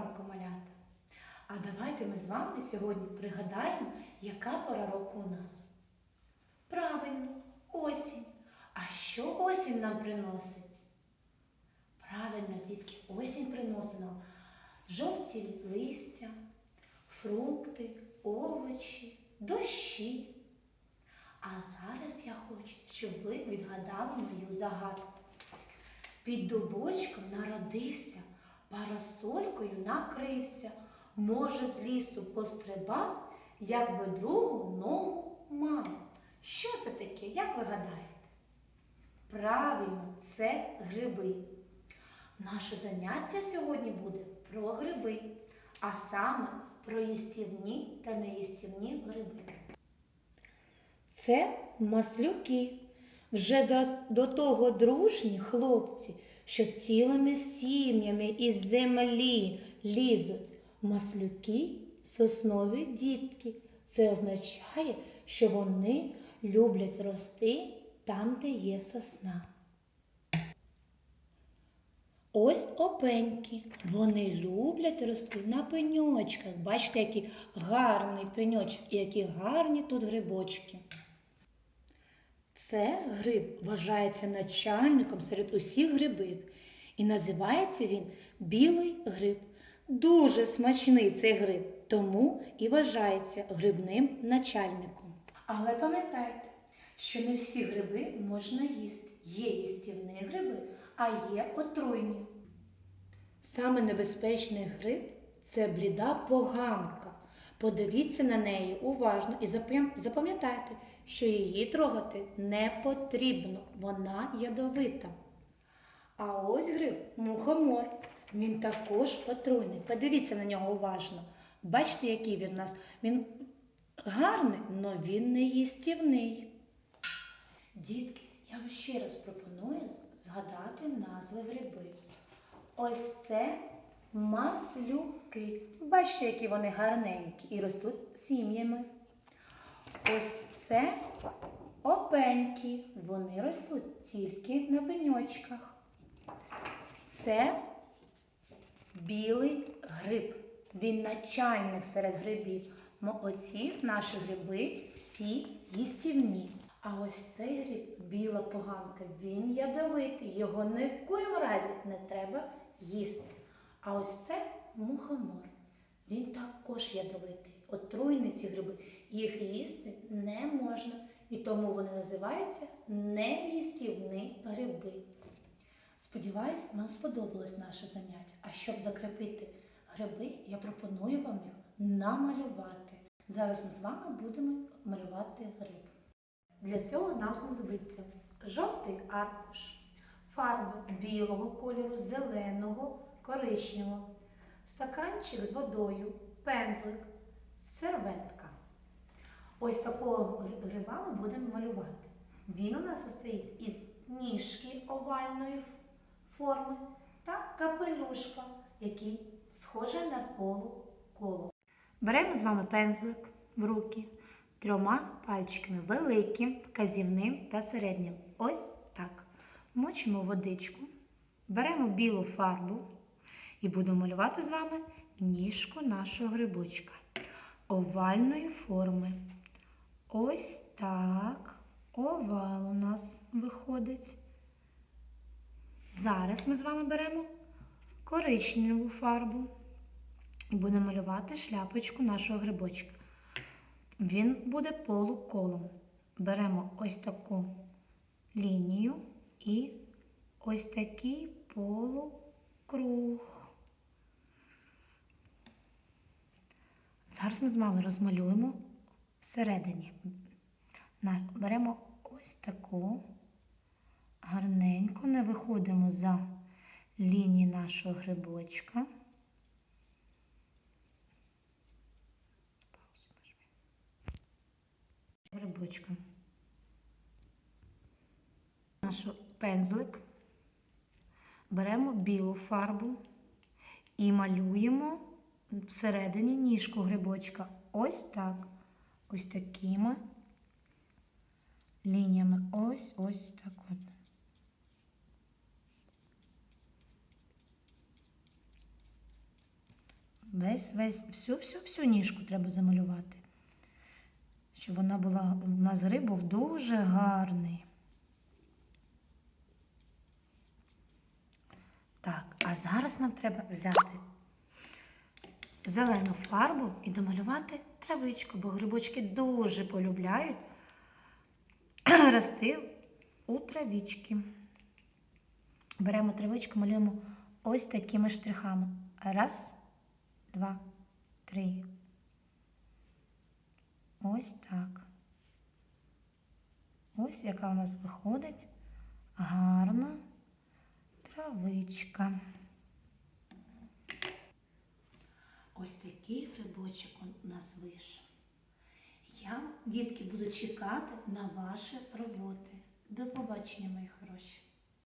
ранку, малята! А давайте ми з вами сьогодні пригадаємо, яка пора року у нас. Правильно, осінь. А що осінь нам приносить? Правильно, дітки, осінь приносить нам жовті листя, фрукти, овочі, дощі. А зараз я хочу, щоб ви відгадали мою загадку. Під дубочком народився, парасолькою накрився, може, з лісу пострибав, якби другу ногу мав. Що це таке, як ви гадаєте? Правильно, це гриби. Наше заняття сьогодні буде про гриби, а саме про їстівні та неїстівні гриби. Це маслюки. Вже до, до того дружні хлопці, що цілими сім'ями із землі лізуть. Маслюки соснові дітки. Це означає, що вони люблять рости там, де є сосна. Ось опеньки. Вони люблять рости на пеньочках. Бачите, який гарний пеньочок і які гарні тут грибочки. Це гриб вважається начальником серед усіх грибів. І називається він білий гриб. Дуже смачний цей гриб, тому і вважається грибним начальником. Але пам'ятайте, що не всі гриби можна їсти. Є їстівні гриби, а є отруйні. Саме небезпечний гриб це бліда поганка. Подивіться на неї уважно і запам'ятайте, що її трогати не потрібно, вона ядовита. А ось гриб мухомор. Він також отруйний. Подивіться на нього уважно. Бачите, який він у нас? Він гарний, але він не їстівний. Дітки, я вам ще раз пропоную згадати назви грибів. Ось це маслюки. Бачите, які вони гарненькі і ростуть сім'ями. Ось це опеньки. Вони ростуть тільки на пеньочках. Це білий гриб. Він начальник серед грибів. Оці наші гриби всі їстівні. А ось цей гриб, біла поганка, він ядовитий. Його ні в коєму разі не треба їсти. А ось це мухомор. Він також ядовитий. Отруйні ці гриби. Їх їсти не можна. І тому вони називаються неїстівні гриби. Сподіваюсь, вам сподобалось наше заняття. А щоб закріпити гриби, я пропоную вам їх намалювати. Зараз ми з вами будемо малювати гриб. Для цього нам знадобиться жовтий аркуш, фарби білого кольору, зеленого, коричневого, стаканчик з водою, пензлик, серветка. Ось такого ми будемо малювати. Він у нас состоїть із ніжки овальної форми та капелюшка, який схожий на полу коло. Беремо з вами пензлик в руки трьома пальчиками великим, вказівним та середнім. Ось так. Мочимо водичку, беремо білу фарбу і будемо малювати з вами ніжку нашого грибочка овальної форми. Ось так. Овал у нас виходить. Зараз ми з вами беремо коричневу фарбу і будемо малювати шляпочку нашого грибочка. Він буде полуколом. Беремо ось таку лінію і ось такий полукруг. Зараз ми з вами розмалюємо всередині. Беремо ось таку гарненько, не виходимо за лінії нашого грибочка. Грибочка. Наш пензлик. Беремо білу фарбу і малюємо всередині ніжку грибочка. Ось так. Ось такими лініями. Ось ось так от. Весь, весь, всю, всю, всю ніжку треба замалювати. Щоб вона була, у нас гриб був дуже гарний. Так, а зараз нам треба взяти зелену фарбу і домалювати травичку, бо грибочки дуже полюбляють рости у травічки. Беремо травичку, малюємо ось такими штрихами. Раз, два, три. Ось так. Ось яка у нас виходить гарна травичка. Ось такий грибочок у нас вийшов. Я, дітки, буду чекати на ваші роботи. До побачення, мої хороші.